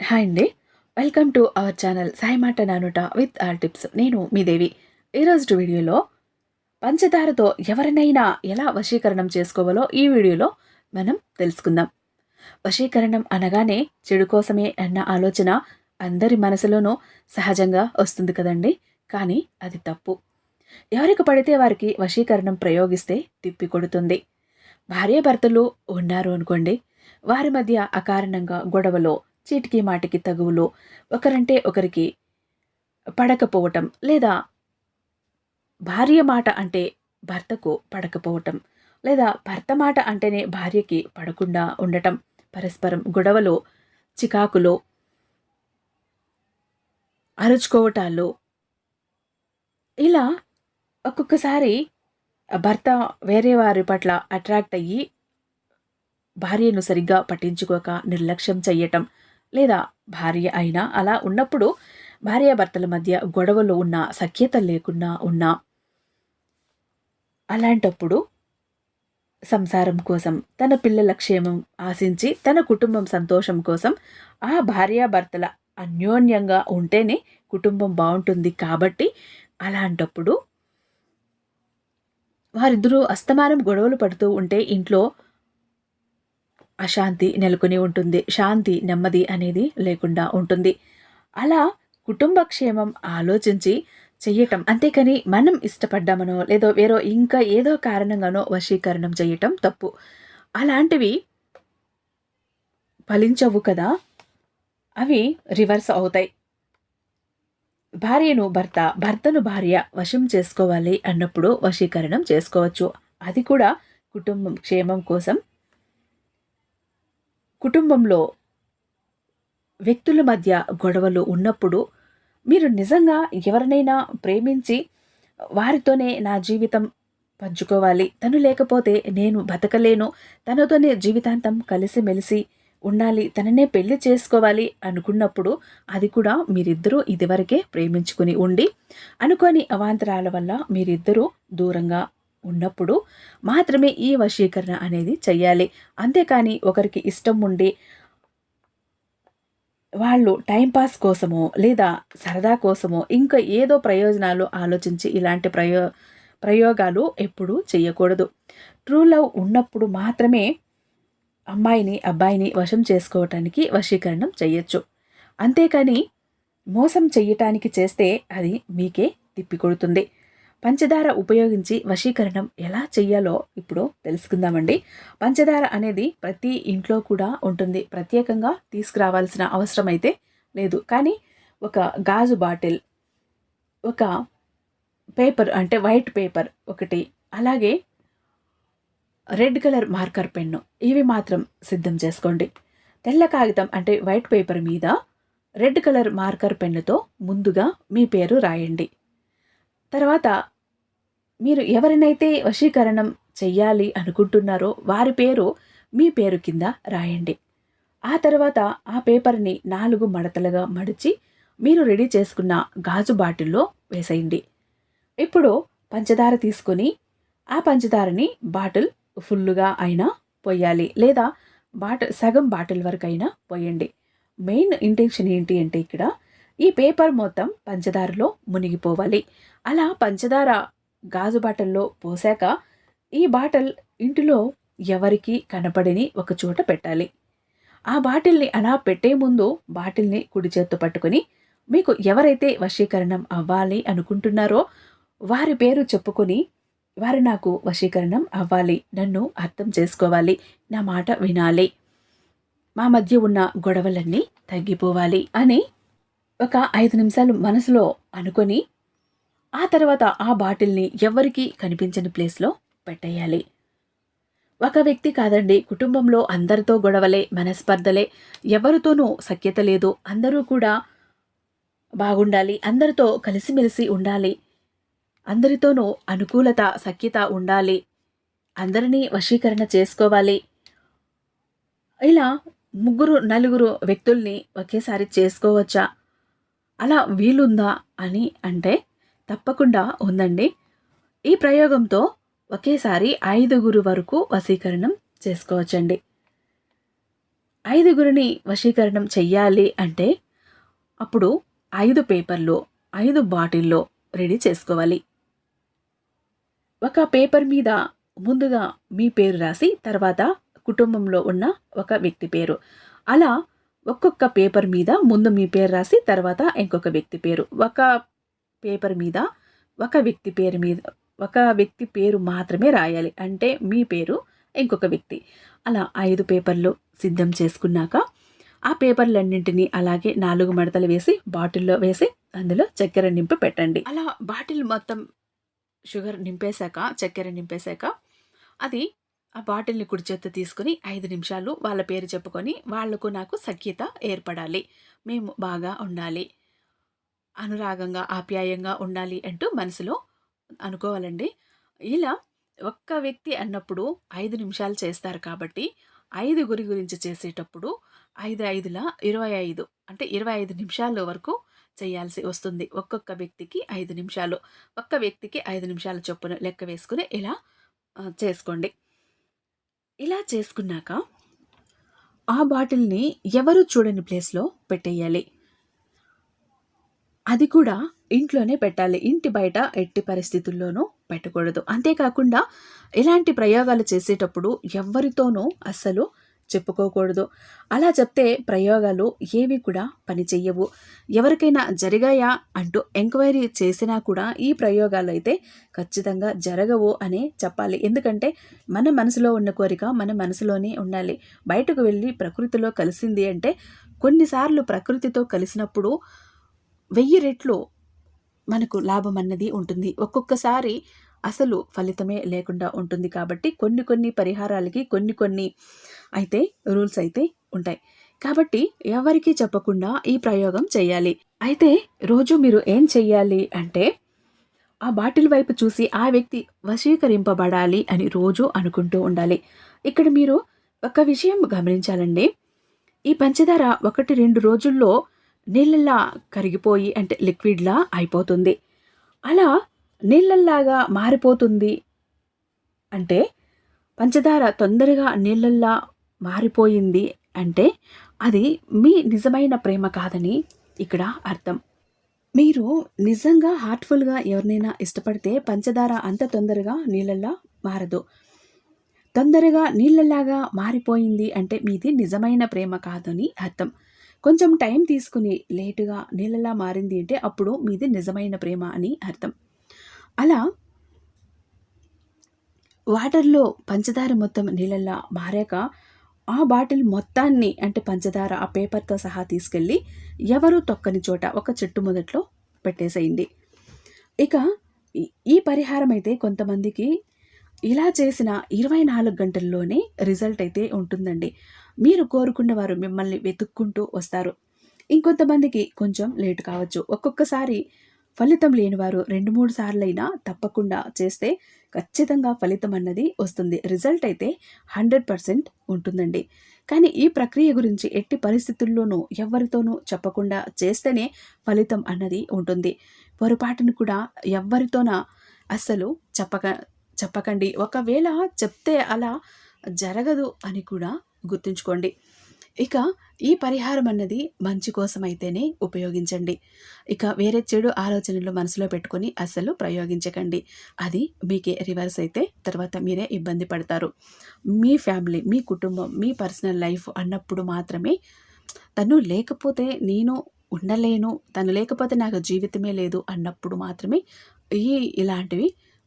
Hi అండి. Welcome to our channel Sai మాట నానుట విత్ ఆర్ టిప్స్. నేను మీ దేవి. ఈరోజు వీడియోలో పంచదారతో ఎవరినైనా ఎలా వశీకరణం చేసుకోవాలో ఈ వీడియోలో మనం తెలుసుకుందాం. వశీకరణం అనగానే చెడు కోసమే అన్న ఆలోచన అందరి మనసులోనూ సహజంగా వస్తుంది కదండి. కానీ అది తప్పు. ఎవరికి పడితే వారికి వశీకరణం ప్రయోగిస్తే తిప్పి కొడుతుంది. భార్యాభర్తలు ఉన్నారు అనుకోండి. వారి మధ్య అకారణంగా గొడవలో చీటికి మాటికి తగువులు ఒకరంటే ఒకరికి పడకపోవటం లేదా భార్య మాట అంటే భర్తకు పడకపోవటం లేదా భర్త మాట అంటేనే భార్యకి పడకుండా ఉండటం పరస్పరం గొడవలు చికాకులు అరుచుకోవటాలు ఇలా ఒక్కొక్కసారి భర్త వేరే వారి పట్ల అట్రాక్ట్ అయ్యి భార్యను సరిగ్గా పట్టించుకోక నిర్లక్ష్యం చెయ్యటం లేదా భార్య అయినా అలా ఉన్నప్పుడు భార్యాభర్తల మధ్య గొడవలు ఉన్న సఖ్యత లేకుండా ఉన్నా అలాంటప్పుడు సంసారం కోసం తన పిల్లల క్షేమం ఆశించి తన కుటుంబం సంతోషం కోసం ఆ భార్యాభర్తల అన్యోన్యంగా ఉంటేనే కుటుంబం బాగుంటుంది కాబట్టి అలాంటప్పుడు వారిద్దరూ అస్తమానం గొడవలు పడుతూ ఉంటే ఇంట్లో అశాంతి నెలకొని ఉంటుంది. శాంతి నెమ్మది అనేది లేకుండా ఉంటుంది. అలా కుటుంబ క్షేమం ఆలోచించి చెయ్యటం. అంతేకాని మనం ఇష్టపడ్డామనో లేదో వేరో ఇంకా ఏదో కారణంగానో వశీకరణం చేయటం తప్పు. అలాంటివి ఫలించవు కదా. అవి రివర్స్ అవుతాయి. భార్యను భర్త భర్తను భార్య వశం చేసుకోవాలి అన్నప్పుడు వశీకరణం చేసుకోవచ్చు. అది కూడా కుటుంబం క్షేమం కోసం కుటుంబంలో వ్యక్తుల మధ్య గొడవలు ఉన్నప్పుడు మీరు నిజంగా ఎవరినైనా ప్రేమించి వారితోనే నా జీవితం పంచుకోవాలి. తను లేకపోతే నేను బతకలేను. తనతోనే జీవితాంతం కలిసిమెలిసి ఉండాలి. తననే పెళ్ళి చేసుకోవాలి అనుకున్నప్పుడు అది కూడా మీరిద్దరూ ఇదివరకే ప్రేమించుకుని ఉండి అనుకోని అవాంతరాల వల్ల మీరిద్దరూ దూరంగా ఉన్నప్పుడు మాత్రమే ఈ వశీకరణ అనేది చెయ్యాలి. అంతేకాని ఒకరికి ఇష్టం ఉండి వాళ్ళు టైంపాస్ కోసమో లేదా సరదా కోసమో ఇంకా ఏదో ప్రయోజనాలు ఆలోచించి ఇలాంటి ప్రయో ప్రయోగాలు ఎప్పుడూ చేయకూడదు ట్రూ లవ్ ఉన్నప్పుడు మాత్రమే అమ్మాయిని అబ్బాయిని వశం చేసుకోవటానికి వశీకరణం చెయ్యొచ్చు. అంతేకాని మోసం చెయ్యటానికి చేస్తే అది మీకే తిప్పికొడుతుంది. పంచదార ఉపయోగించి వశీకరణం ఎలా చెయ్యాలో ఇప్పుడు తెలుసుకుందామండి. పంచదార అనేది ప్రతి ఇంట్లో కూడా ఉంటుంది. ప్రత్యేకంగా తీసుకురావాల్సిన అవసరం అయితే లేదు. కానీ ఒక గాజు బాటిల్ ఒక పేపర్ అంటే వైట్ పేపర్ ఒకటి అలాగే రెడ్ కలర్ మార్కర్ పెన్ను ఇవి మాత్రం సిద్ధం చేసుకోండి. తెల్ల కాగితం అంటే వైట్ పేపర్ మీద రెడ్ కలర్ మార్కర్ పెన్నుతో ముందుగా మీ పేరు రాయండి. తర్వాత మీరు ఎవరినైతే వశీకరణం చెయ్యాలి అనుకుంటున్నారో వారి పేరు మీ పేరు కింద రాయండి. ఆ తర్వాత ఆ పేపర్ని నాలుగు మడతలుగా మడిచి మీరు రెడీ చేసుకున్న గాజు బాటిల్లో వేసేయండి. ఇప్పుడు పంచదార తీసుకొని ఆ పంచదారని బాటిల్ ఫుల్లుగా అయినా పోయాలి లేదా బాటిల్ సగం బాటిల్ వరకు అయినా పోయండి. మెయిన్ ఇంటెన్షన్ ఏంటి అంటే ఇక్కడ ఈ పేపర్ మొత్తం పంచదారలో మునిగిపోవాలి. అలా పంచదార గాజు బాటల్లో పోసాక ఈ బాటల్ ఇంటిలో ఎవరికి కనపడిని ఒక చోట పెట్టాలి. ఆ బాటిల్ని అలా పెట్టే ముందు బాటిల్ని కుడి చేత్తో పట్టుకొని మీకు ఎవరైతే వశీకరణం అవ్వాలి అనుకుంటున్నారో వారి పేరు చెప్పుకొని వారు నాకు వశీకరణం అవ్వాలి. నన్ను అర్థం చేసుకోవాలి. నా మాట వినాలి. మా మధ్య ఉన్న గొడవలన్నీ తగ్గిపోవాలి అని ఒక ఐదు నిమిషాలు మనసులో అనుకొని ఆ తర్వాత ఆ బాటిల్ని ఎవరికి కనిపించని ప్లేస్లో పెట్టేయాలి. ఒక వ్యక్తి కాదండి కుటుంబంలో అందరితో గొడవలే మనస్పర్ధలే ఎవరితోనూ సఖ్యత లేదు అందరూ కూడా బాగుండాలి అందరితో కలిసిమెలిసి ఉండాలి అందరితోనూ అనుకూలత సఖ్యత ఉండాలి అందరినీ వశీకరణ చేసుకోవాలి. ఇలా ముగ్గురు నలుగురు వ్యక్తుల్ని ఒకేసారి చేసుకోవచ్చా? అలా వీలుందా అని అంటే తప్పకుండా ఉందండి. ఈ ప్రయోగంతో ఒకేసారి ఐదుగురు వరకు వశీకరణం చేసుకోవచ్చండి. ఐదుగురిని వశీకరణం చెయ్యాలి అంటే అప్పుడు ఐదు పేపర్లు ఐదు బాటిల్లో రెడీ చేసుకోవాలి. ఒక పేపర్ మీద ముందుగా మీ పేరు రాసి తర్వాత కుటుంబంలో ఉన్న ఒక వ్యక్తి పేరు. అలా ఒక్కొక్క పేపర్ మీద ముందు మీ పేరు రాసి తర్వాత ఇంకొక వ్యక్తి పేరు. ఒక పేపర్ మీద ఒక వ్యక్తి పేరు మీద ఒక వ్యక్తి పేరు మాత్రమే రాయాలి. అంటే మీ పేరు ఇంకొక వ్యక్తి. అలా ఐదు పేపర్లు సిద్ధం చేసుకున్నాక ఆ పేపర్లన్నింటినీ అలాగే నాలుగు మడతలు వేసి బాటిల్లో వేసి అందులో చక్కెర నింపి పెట్టండి. అలా బాటిల్ మొత్తం షుగర్ నింపేశాక చక్కెర నింపేశాక అది ఆ బాటిల్ని కుడి చేత్తో తీసుకుని ఐదు నిమిషాలు వాళ్ళ పేరు చెప్పుకొని వాళ్ళకు నాకు సఖ్యత ఏర్పడాలి. మేము బాగా ఉండాలి. అనురాగంగా ఆప్యాయంగా ఉండాలి అంటూ మనసులో అనుకోవాలండి. ఇలా ఒక్క వ్యక్తి అన్నప్పుడు ఐదు నిమిషాలు చేస్తారు కాబట్టి ఐదుగురి గురించి చేసేటప్పుడు ఐదు ఐదుల ఇరవై ఐదు అంటే ఇరవై ఐదు నిమిషాల వరకు చేయాల్సి వస్తుంది. ఒక్కొక్క వ్యక్తికి ఐదు నిమిషాలు. ఒక్క వ్యక్తికి ఐదు నిమిషాల చొప్పున లెక్క వేసుకుని ఇలా చేసుకోండి. ఇలా చేసుకున్నాక ఆ బాటిల్ని ఎవరు చూడని ప్లేస్లో పెట్టేయాలి? అది కూడా ఇంట్లోనే పెట్టాలి. ఇంటి బయట ఎట్టి పరిస్థితుల్లోనూ పెట్టకూడదు. అంతేకాకుండా ఇలాంటి ప్రయోగాలు చేసేటప్పుడు ఎవరితోనూ అస్సలు చెప్పుకోకూడదు. అలా చెప్తే ప్రయోగాలు ఏవి కూడా పని ఎవరికైనా జరిగాయా అంటూ ఎంక్వైరీ చేసినా కూడా ఈ ప్రయోగాలు అయితే ఖచ్చితంగా జరగవు అనే చెప్పాలి. ఎందుకంటే మన మనసులో ఉన్న కోరిక మన మనసులోనే ఉండాలి. బయటకు వెళ్ళి ప్రకృతిలో కలిసింది అంటే కొన్నిసార్లు ప్రకృతితో కలిసినప్పుడు వెయ్యి రెట్లు మనకు లాభం అన్నది ఉంటుంది. ఒక్కొక్కసారి అసలు ఫలితమే లేకుండా ఉంటుంది కాబట్టి కొన్ని కొన్ని పరిహారాలకి కొన్ని కొన్ని అయితే రూల్స్ అయితే ఉంటాయి. కాబట్టి ఎవరికీ చెప్పకుండా ఈ ప్రయోగం చేయాలి. అయితే రోజు మీరు ఏం చెయ్యాలి అంటే ఆ బాటిల్ వైపు చూసి ఆ వ్యక్తి వశీకరింపబడాలి అని రోజు అనుకుంటూ ఉండాలి. ఇక్కడ మీరు ఒక విషయం గమనించాలండి. ఈ పంచదార ఒకటి రెండు రోజుల్లో నీళ్ళలా కరిగిపోయి అంటే లిక్విడ్లా అయిపోతుంది. అలా నీళ్ళల్లాగా మారిపోతుంది. అంటే పంచదార తొందరగా నీళ్ళల్లా మారిపోయింది అంటే అది మీ నిజమైన ప్రేమ కాదని ఇక్కడ అర్థం. మీరు నిజంగా హార్ట్ఫుల్గా ఎవరినైనా ఇష్టపడితే పంచదార అంత తొందరగా నీళ్ళల్లా మారదు. తొందరగా నీళ్ళలాగా మారిపోయింది అంటే మీది నిజమైన ప్రేమ కాదని అర్థం. కొంచెం టైం తీసుకుని లేటుగా నీళ్ళలా మారింది అంటే అప్పుడు మీది నిజమైన ప్రేమ అని అర్థం. అలా వాటర్లో పంచదార మొత్తం నీళ్ళల్లా మారాక ఆ బాటిల్ మొత్తాన్ని అంటే పంచదార ఆ పేపర్తో సహా తీసుకెళ్ళి ఎవరు తొక్కని చోట ఒక చెట్టు మొదట్లో పెట్టేసేయండి. ఇక ఈ పరిహారం అయితే కొంతమందికి ఇలా చేసిన ఇరవై నాలుగు గంటల్లోనే రిజల్ట్ అయితే ఉంటుందండి. మీరు కోరుకున్న వారు మిమ్మల్ని వెతుక్కుంటూ వస్తారు. ఇంకొంతమందికి కొంచెం లేట్ కావచ్చు. ఒక్కొక్కసారి ఫలితం లేనివారు రెండు మూడు సార్లైనా తప్పకుండా చేస్తే ఖచ్చితంగా ఫలితం అన్నది వస్తుంది. రిజల్ట్ అయితే హండ్రెడ్ పర్సెంట్ ఉంటుందండి. కానీ ఈ ప్రక్రియ గురించి ఎట్టి పరిస్థితుల్లోనూ ఎవరితోనూ చెప్పకుండా చేస్తేనే ఫలితం అన్నది ఉంటుంది. పొరపాటును కూడా ఎవరితోన అస్సలు చెప్పక చెప్పకండి. ఒకవేళ చెప్తే అలా జరగదు అని కూడా గుర్తుంచుకోండి. ఇక ఈ పరిహారం అన్నది మంచి కోసం అయితేనే ఉపయోగించండి. ఇక వేరే చెడు ఆలోచనలు మనసులో పెట్టుకొని అసలు ప్రయోగించకండి. అది మీకే రివర్స్ అయితే తర్వాత మీరే ఇబ్బంది పడతారు. మీ ఫ్యామిలీ మీ కుటుంబం మీ పర్సనల్ లైఫ్ అన్నప్పుడు మాత్రమే తను లేకపోతే నేను ఉండలేను తను లేకపోతే నాకు జీవితమే లేదు అన్నప్పుడు మాత్రమే ఈ ఇలాంటివి